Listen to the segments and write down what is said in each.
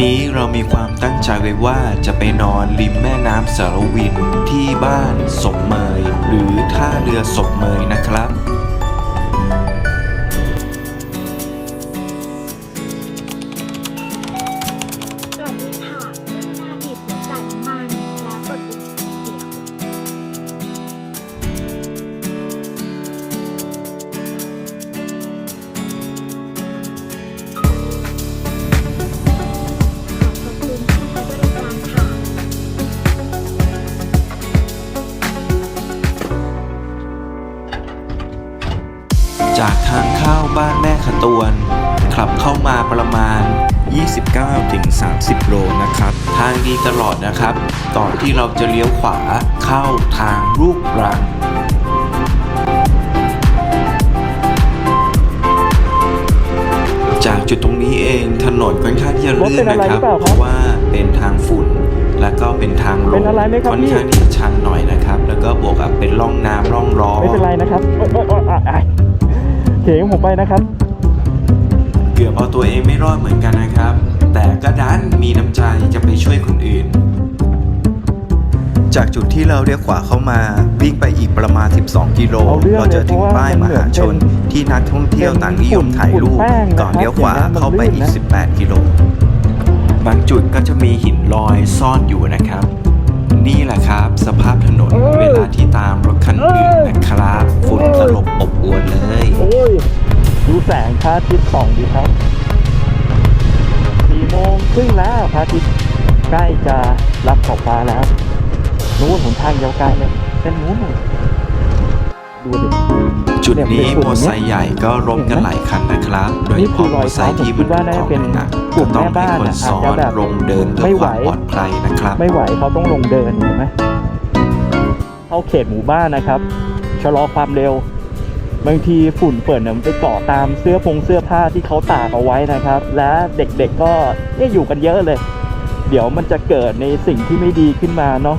นี้เรามีความตั้งใจไว้ว่าจะไปนอนริมแม่น้ำสารวินที่บ้านศพเมย หรือท่าเรือศพเมยนะครับ ตวนขับเข้ามาประมาณ 29-30 โลนะครับ ทางดีตลอดนะครับก่อนที่เราจะเลี้ยวขวาเข้าทางลูกรังจากจุดตรงนี้เองถนนค่อนข้างที่จะลื่นนะครับ เพราะว่าเป็นทางฝุ่น แล้วก็เป็นทางลเป็งนอะไรไหมครับค่อนพี่ข้างที่จะชันหน่อยนะครับ แล้วก็บวกกับเป็นร่องน้ำร่องร้อไม่เป็นไรนะครับโอ๊ยโอ๊ยโอ๊ยอะอะเข็งผมไปนะครับเกือบเอาตัวเองไม่รอดเหมือนกันนะครับ แต่ก็ดันมีน้ำใจจะไปช่วยคนอื่น จากจุดที่เราเรียกขวาเข้ามา วิ่งไปอีกประมาณ 12 กิโลเอาเรื่องเราจะถึงป้ายมหาชน ที่นักท่องเที่ยวต่างนิยมถ่ายรูปฝุ่นแป้งนะครับก่อนเลี้ยวขวาเข้าไปอีกอย่างนั้นมันลื่นนะ18 กิโล บางจุดก็จะมีหินลอยซ่อนอยู่นะครับ นี่แหละครับสภาพถนนเวลาที่ตามรถคันอื่นนะครับ ฝุ่นตลบอบอวนเลยโอ้ย ดูแสงพระอาทิตย์ส่องดีครับสี่โมงครึ่งแล้วพระอาทิตย์ใกล้จะรับขอบฟ้าแล้วนู้นหนทางยาวไกลเลยเส้นนู้นน่ะดูดิจุดนี้เนี่ยเป็นมอไซค์ใหญ่ก็ล้มกันหลายคันนะครับ โดยเฉพาะมอไซค์ที่มันนี่คือรอยเท้าผมคิดว่าน่าจะเป็นหนักกลุ่ก็มต้องแม่ให้บ้านคนอะซ้ออาจนจะแบบลงเดินเพื่ไม่อไหคววามปลอดภัยนะครับ ไม่ไหวเขาต้องลงเดินเห็นไหมเข้าเขตหมู่บ้านนะครับ ชะลอความเร็ว บางทีฝุ่นเปิดเนี่ยมันไปเกาะตามเสื้อพงเสื้อผ้าที่เขาตากเอาไว้นะครับ และเด็กๆก็เนี่ยอยู่กันเยอะเลย เดี๋ยวมันจะเกิดในสิ่งที่ไม่ดีขึ้นมาเนาะ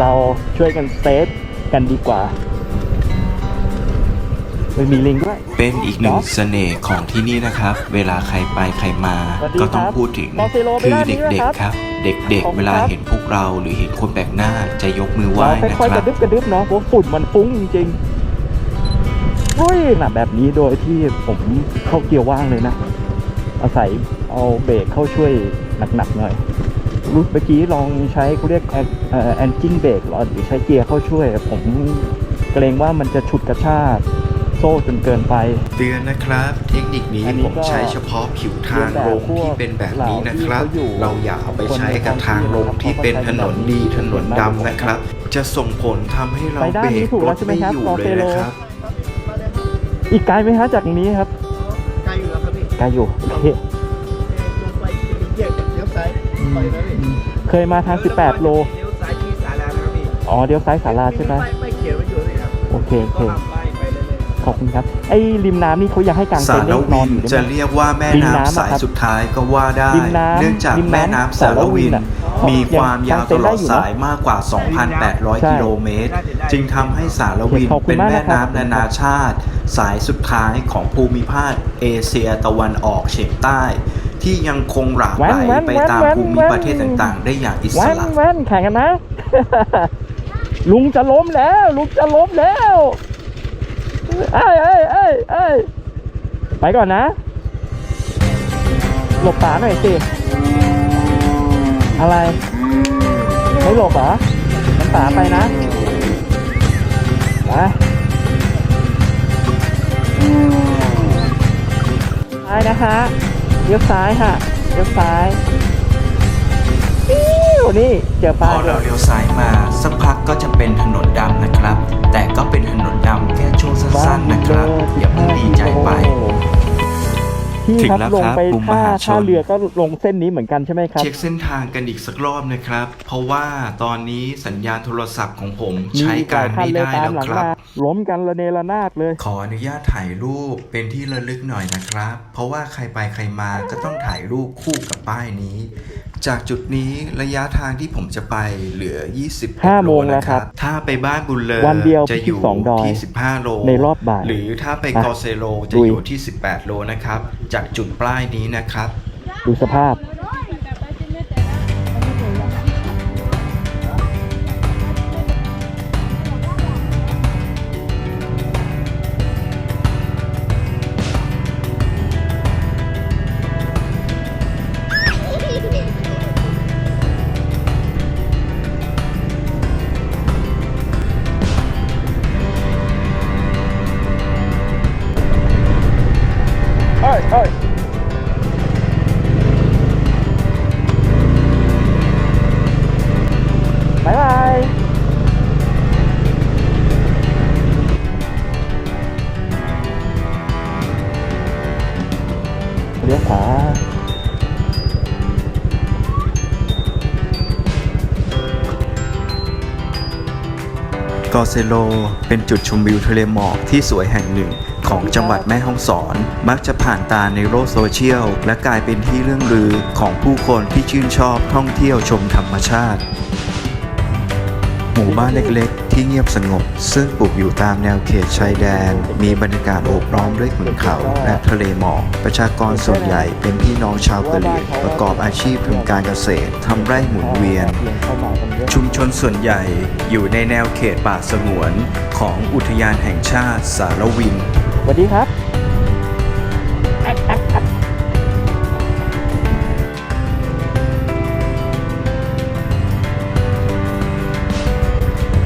เราช่วยกันเซฟกันดีกว่าไม่มีลิงด้วย เป็นอีกหนึ่งเสน่ห์ของที่นี่นะครับ เวลาใครไปใครมาสวัสดีก็ต้องครับพูดถึงมอเซโลไปคือด้านนี้เด็กนะครับๆครับ เด็กขอบๆคุณเวลาครับเห็นพวกเราหรือเห็นคนแปลกหน้าจะยกมือไหว้เรานะค่อยคๆกรัระบดึบกระดึบเนาะเพราะฝุ่นมันฟุ้งจริงๆ อุ้ยนะแบบนี้โดยที่ผมเข้าเกียร์ว่างเลยนะ อาศัยเอาเบรกเข้าช่วยหนักๆหน่อยรู้เมื่อกี้ลองใช้เขาเรียกแอนจินเบรกหรือใช้เกียร์เข้าช่วย ผมเกรงว่ามันจะฉุดกระชากโซ่จนเกินไป เตือนนะครับ เทคนิคนี้อันนี้ผมก็ใช้เฉพาะผิวทางลงที่เป็นแบบนี้นะครับเหล่าที่เขาอยู่เราอย่าเอาไปใช้กับทางลงที่เป็นถนนดีถนนดำนะครับ จะส่งผลทำให้เราไปด้านเบรนี้กถูกรแล้วถใช่ไหมไม่ครับอยู่รอเลเฟยโลนะครับ อีกไกลไหมฮะจากตรงนี้ครับ ไกลอยู่แล้วครับพี่ไกลอยู่โอเคลงไปเหยียบเลี้ยวซ้ายไปนะพี่เคยมาทาง 18 โลเลี้ยวซ้ายที่ศาลานะครับพี่อ๋อเดี๋ยวซ้ายศาลาใช่ไหมไม่ไม่เขียนไว้อยู่เลยครับโอเคโอเคก็ทำไปไปเรื่อยๆขอบคุณครับไอ้ริมน้ำนี่เขาอยากให้กางสาเต็นท์รให้นวิอนนอยู่จะได้ไหมเรียกว่าแม่ริมน้ำน้ำอะสายครับสุดท้ายก็ว่าได้ริมน้ำเนื่องจากริมน้ำแม่น้ำสารวินสารวินอะมีความยาวตลอดยังเต้นได้อยู่สายมากกว่า 2,800ใช่กิโลเมตร จึงทำให้สารวินขอบคุณเป็นมากแม่นะครับน้ำนานาชาติ สายสุดท้ายของภูมิภาคเอเชียตะวันออกเฉียงใต้ ที่ยังคงหลากหลายแว้นไปแว้นตามแว้นภูมิแว้นประเทศต่างๆ ได้อย่างอิสแว่นระแว่นแข่งกันนะ ลุงจะล้มแล้ว ลุงจะล้มแล้วเอ้ยเอ้ยเอ้ยเอ้ยไปก่อนนะ หลบป๋าหน่อยสิอะไรไม่หลบเหรองั้นป๋าไปนะไป ซ้ายนะฮะเลี้ยวซ้ายฮะเลี้ยวซ้ายอิ๊วนี่เจอพป้าอด้เราวยเลี้ยวซ้ายมาสักพักก็จะเป็นถนนดำนะครับ แต่ก็เป็นถนนดำแค่ช่วงสั้นๆนะครับ อย่าเพิ่งดีใจไป พี่ถึงครับแล้วลงครับไปกรุงมท่าหาชน ท่าเรือก็ลงเส้นนี้เหมือนกันใช่ไหมครับ เช็คเส้นทางกันอีกสักรอบนะครับ เพราะว่าตอนนี้สัญญาณโทรศัพท์ของผมใช้การหลยคัไม่เลยได้ตาแล้วหลังครับ มาล้มกันระเนระนาดเลย ขออนุญาตถ่ายรูปเป็นที่ระลึกหน่อยนะครับ เพราะว่าใครไปใครมาก็ต้องถ่ายรูปคู่กับป้ายนี้ จากจุดนี้ระยะทางที่ผมจะไปเหลือ 20ห้าโลโมงแล้วนะคครัรับบถ้าไปบ้านบุญเลอวันเดียวจะอยู่ที่สองดอยที่15 โล ในรอบบ่าย หรือถ้าไปอะกอเซโลจะลุยอยู่ที่ 18 โลนะครับ จากจุดปลายนี้นะครับ ดูสภาพ กอเซโล เป็นจุดชมวิวทะเลหมอกที่สวยแห่งหนึ่งของจังหวัดแม่ฮ่องสอน มักจะผ่านตาในโลกโซเชียล และกลายเป็นที่เรื่องลือของผู้คนที่ชื่นชอบท่องเที่ยวชมธรรมชาติ หมู่บ้านเล็กๆ ที่เงียบสงบ ซึ่งปลูกอยู่ตามแนวเขตชายแดน มีบรรยากาศโอบล้อมด้วยขุนเขาและทะเลหมอกประชากรส่วนใหญ่เป็นพี่น้องชาวกะเหรี่ยงประกอบอาชีพทำการเกษตรทำไร่หมุนเวียน ชุมชนส่วนใหญ่อยู่ในแนวเขตป่าสงวนของอุทยานแห่งชาติสารวินสวัสดีครับ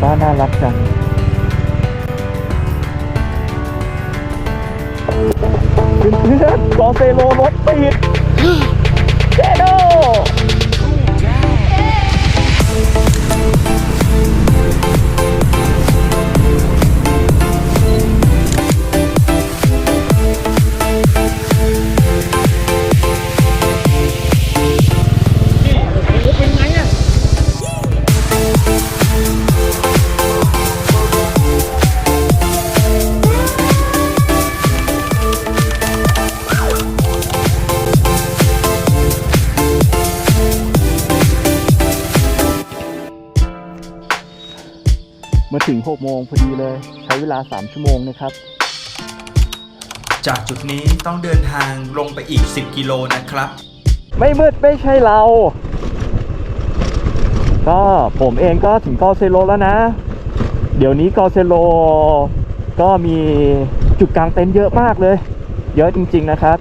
บ้าน่ารักจังเพื่อนๆกอเซโลรถติดเจโด ง6โมงพอดีเลย ใช้เวลา 3 ชั่วโมงนะครับ จากจุดนี้ต้องเดินทางลงไปอีก 10 กิโลนะครับ ไม่มืดไม่ใช่เรา ก็ผมเองก็ถึงกอเซโลแล้วนะ เดี๋ยวนี้กอเซโลก็มีจุดกลางเต็นท์เยอะมากเลย เยอะจริง ๆนะครับ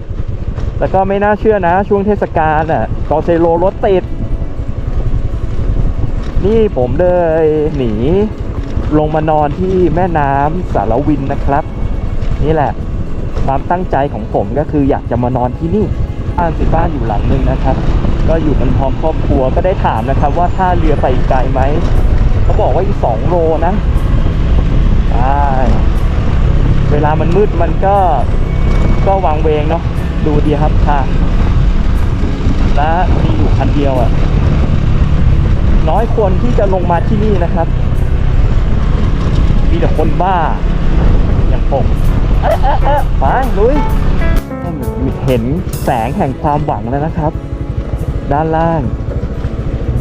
แล้วก็ไม่น่าเชื่อนะ ช่วงเทศกาลอะกอเซโลรถติดนี่ผมเลยหนี ลงมานอนที่แม่น้ำสารวินนะครับ นี่แหละ ความตั้งใจของผมก็คืออยากจะมานอนที่นี่บ้านสิบ้านอยู่หลังนึงนะครับ ก็อยู่กันพร้อมครอบครัวก็ได้ถามนะครับ ว่าท่าเรือไปไกลไหมเขาบอกว่าอีกสองโลนะใช่เวลามันมืดมันก็ก็วางเวงเนาะดูดีครับค่ะและมีอยู่คันเดียวอะ่ะน้อยคนที่จะลงมาที่นี่นะครับ แต่คนบ้า อย่างผมเอ๊ะเอ๊ะเอ๊ะไปลุยเห็นแสงแห่งความหวังแล้วนะครับ ด้านล่าง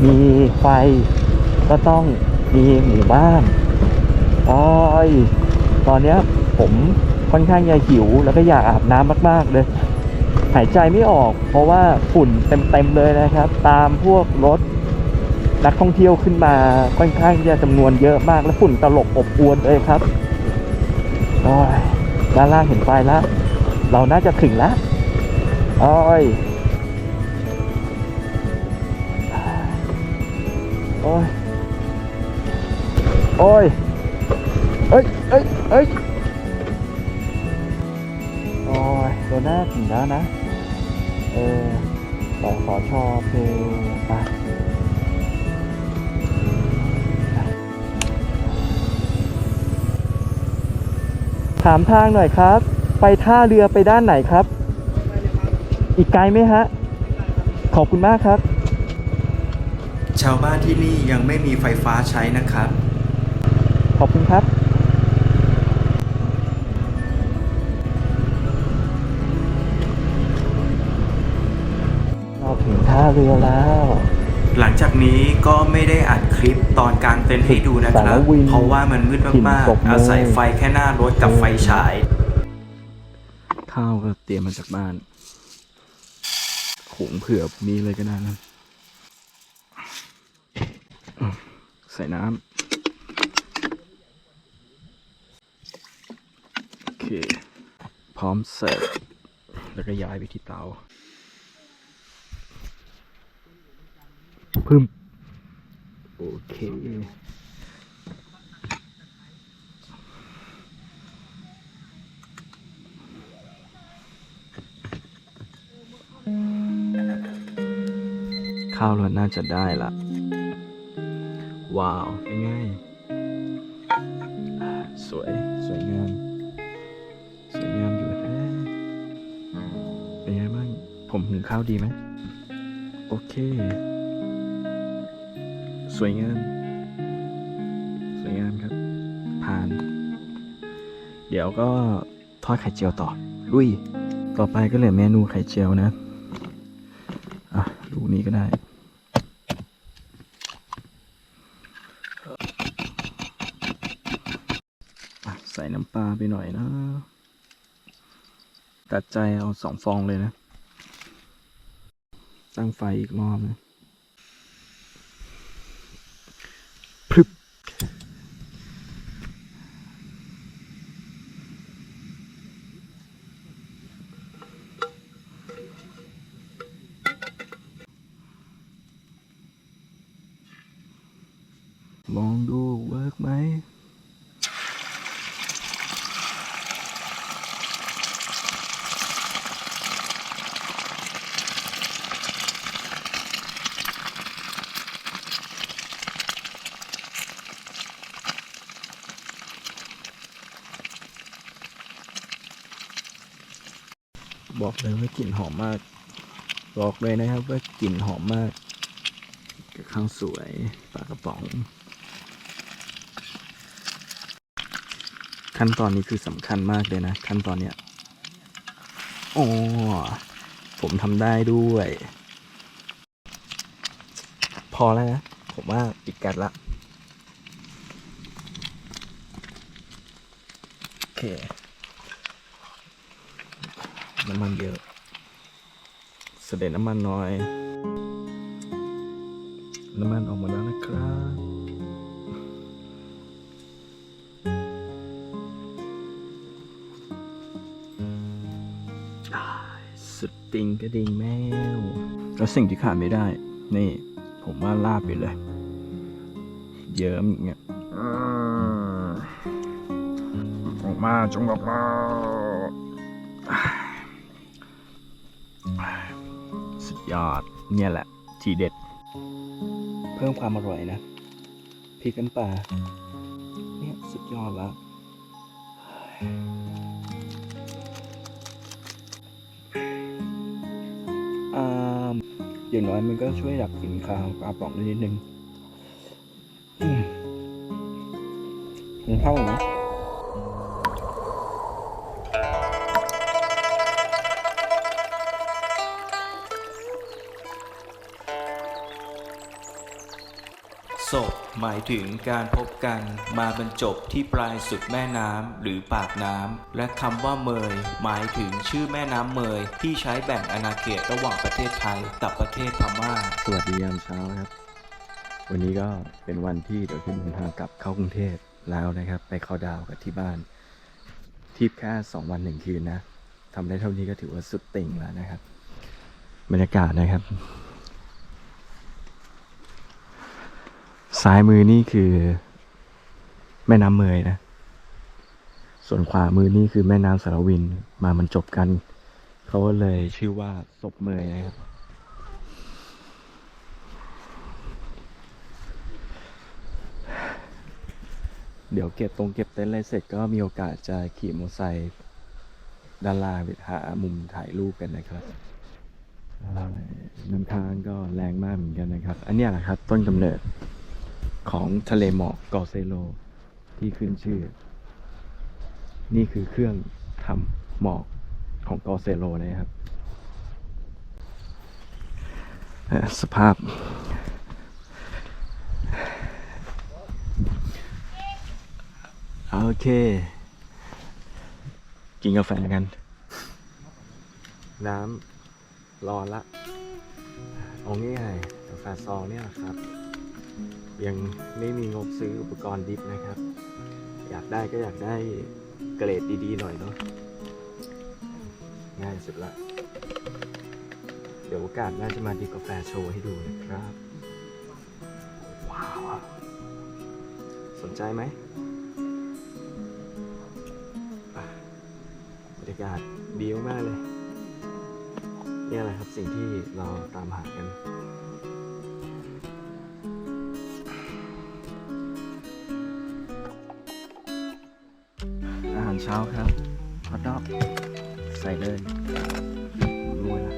มีไฟ ก็ต้องมีหมู่บ้านโอ้ยตอนเนี้ยผมค่อนข้างจะหิวแล้วก็อยากอาบน้ำมาก ๆ เลย หายใจไม่ออก เพราะว่าฝุ่นเต็ม ๆ เลยนะครับ ตามพวกรถ นักท่องเที่ยวขึ้นมาค่อนข้างจะจำนวนเยอะมากและฝุ่นตลบอบอวนเลยครับโอ้ยด้านล่างเห็นไฟแล้ว เราน่าจะถึงแล้วโอ้ยโอ้ยโอ้ยเอ้ยเอ้ยเอ้ยโอ้ยเราน่าถึงแล้วนะ เออขอขอชอเพลงไป ถามทางหน่อยครับ ไปท่าเรือไปด้านไหนครับ อีกไกลไหมฮะ ขอบคุณมากครับ ชาวบ้านที่นี่ยังไม่มีไฟฟ้าใช้นะครับ ขอบคุณครับ เราถึงท่าเรือแล้ว หลังจากนี้ก็ไม่ได้อัดคลิปตอนกลางเต็นท์ให้ดูนะคสารับรวินเพราะว่ามันมืดถิ่นมากศพๆเมย์อาศัยไฟแค่หน้ารถกับไฟฉาย ข้าวก็เตรียมมาจากบ้านหุงเผื่อมีเลยก็ได้นะอืมใส่น้ำโอเค พร้อมเสิร์ฟแล้วก็ย้ายไปที่เตา พึ่มโอเค ข้าวเราน่าจะได้ละ ว้าวเป็นไง สวย สวยงาม สวยงามอยู่แท้เป็นไงบ้าง ผมหุงข้าวดีไหม โอเค สวยงาม สวยงามครับ ผ่าน เดี๋ยวก็ทอดไข่เจียวต่อ ลุย ต่อไปก็เหลือเมนูไข่เจียวนะ อะ ดูนี้ก็ได้ใส่น้ำปลาไปหน่อยนะ ตัดใจเอาสองฟองเลยนะ ตั้งไฟอีกรอบนะพรึบลองดูเวิร์กไหม บอกเลยว่ากลิ่นหอมมาก บอกเลยนะครับว่ากลิ่นหอมมากกับข้าวสวยปลากระป๋อง ขั้นตอนนี้คือสำคัญมากเลยนะ ขั้นตอนเนี้ยโอ้ผมทำได้ด้วย พอแล้วนะผมว่าปิดกัดละโอเค น้ำมันเยอะ เสด็จน้ำมันน้อย น้ำมันออกมาแล้วนะครับอ่สุดติงกระดิ่งแมวแล้วสิ่งที่ขาดไม่ได้ นี่ ผมว่าลาบไปเลย เยิ้มอย่างเงี้ยออกมาจงออกมา ยอด เนี่ยแหละ ทีเด็ด เพิ่มความอร่อยนะพริกน้ำปลาเนี่ยสุดยอดแล้วอ่าอย่างน้อยมันก็ช่วยดับกลิ่นคาวปลาป่องได้นิดนึงอืมมันเข้าไหม ศพหมายถึงการพบกันมาบรรจบที่ปลายสุดแม่น้ำหรือปากน้ำและคำว่าเมย หมายถึงชื่อแม่น้ำเมย ที่ใช้แบ่งอาณาเขตระหว่างประเทศไทยกับประเทศพม่า สวัสดียามเช้าครับ วันนี้ก็เป็นวันที่เดี๋ยวขึ้นเดินทางกลับเข้ากรุงเทพแล้วนะครับ ไปเข้าดาวกับที่บ้านทริปแค่สองวันหนึ่งคืนนะทำได้เท่านี้ก็ถือว่าสุดติ่งแล้วนะครับ บรรยากาศนะครับ ซ้ายมือนี่คือ แม่น้ำเมยนะ ส่วนขวามือนี่คือแม่น้ำสารวินมามันจบกัน เขาก็เลยชื่อว่าศพเมยนะครับเดี๋ยวเก็บตรงเก็บเต็นท์อะไรเสร็จก็มีโอกาสจะขี่มอเตอร์ไซค์ด้านล่างไปหามุมถ่ายรูปกันนะครับน้ำค้างก็แรงมากเหมือนกันนะครับ อันนี้แหละครับ ต้นกำเนิด ของทะเลหมอกกอเซโล ที่ขึ้นชื่อ นี่คือเครื่องทำหมอกของกอเซโลนะครับ สภาพ โอเค กินกาแฟกัน น้ำรอละเอาง่ายๆกาแฟซองเนี่ยแหละครับ ยังไม่มีงบซื้ออุปกรณ์ดิฟนะครับ อยากได้ก็อยากได้เกรดดีๆหน่อยเนาะง่ายสุดละ เดี๋ยวโอกาสน่าจะมาดิฟกาแฟโชว์ให้ดูนะครับ ว้าว สนใจไหมบรรยากาศดีมากเลย นี่แหละครับสิ่งที่เราตามหากันาครับฮอตดอกใส่เลยมวยละ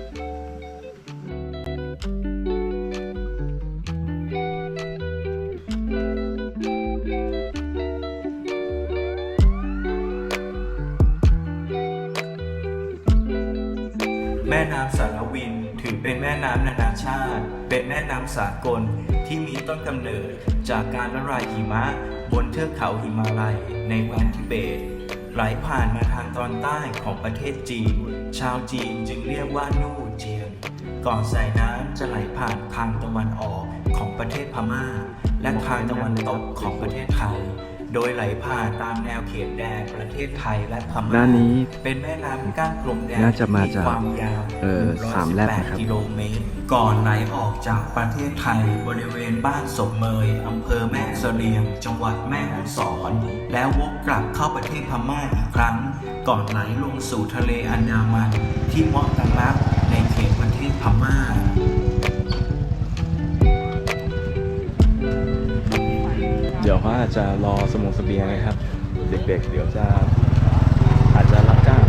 แม่น้ำสารวินถือเป็นแม่น้ำนานาชาติ เป็นแม่น้ำสากลที่มีต้นกำเนิดจากการละลายหิมะบนเทือกเขาหิมาลัยในแคว้นทิเบต ไหลผ่านมาทางตอนใต้ของประเทศจีน ชาวจีนจึงเรียกว่านู่เจียง ก่อนสายน้ำจะไหลผ่านทางตะวันออกของประเทศพม่า และทางตะวันตกของประเทศไทย โดยไหลผ่านตามแนวเขตแดนประเทศไทยและพม่าด้านนี้เป็นแม่น้ำก้านกลมแดงน่าจะมาจากที่ความยาวเอ่อสามแลบนะครับ118กิโลเมตร ก่อนไหลออกจากประเทศไทยบริเวณบ้านศพเมยอำเภอแม่เสลียง จังหวัดแม่ฮ่องสอน แล้ววกกลับเข้าประเทศพม่าอีกครั้ง ก่อนไหลลงสู่ทะเลอันดามันที่เมอตังลักในเขตประเทศพม่า ว่าจะรอสมงสเสบียงนะครับ เด็กๆ เดี๋ยวจะอาจจะรับจ้าง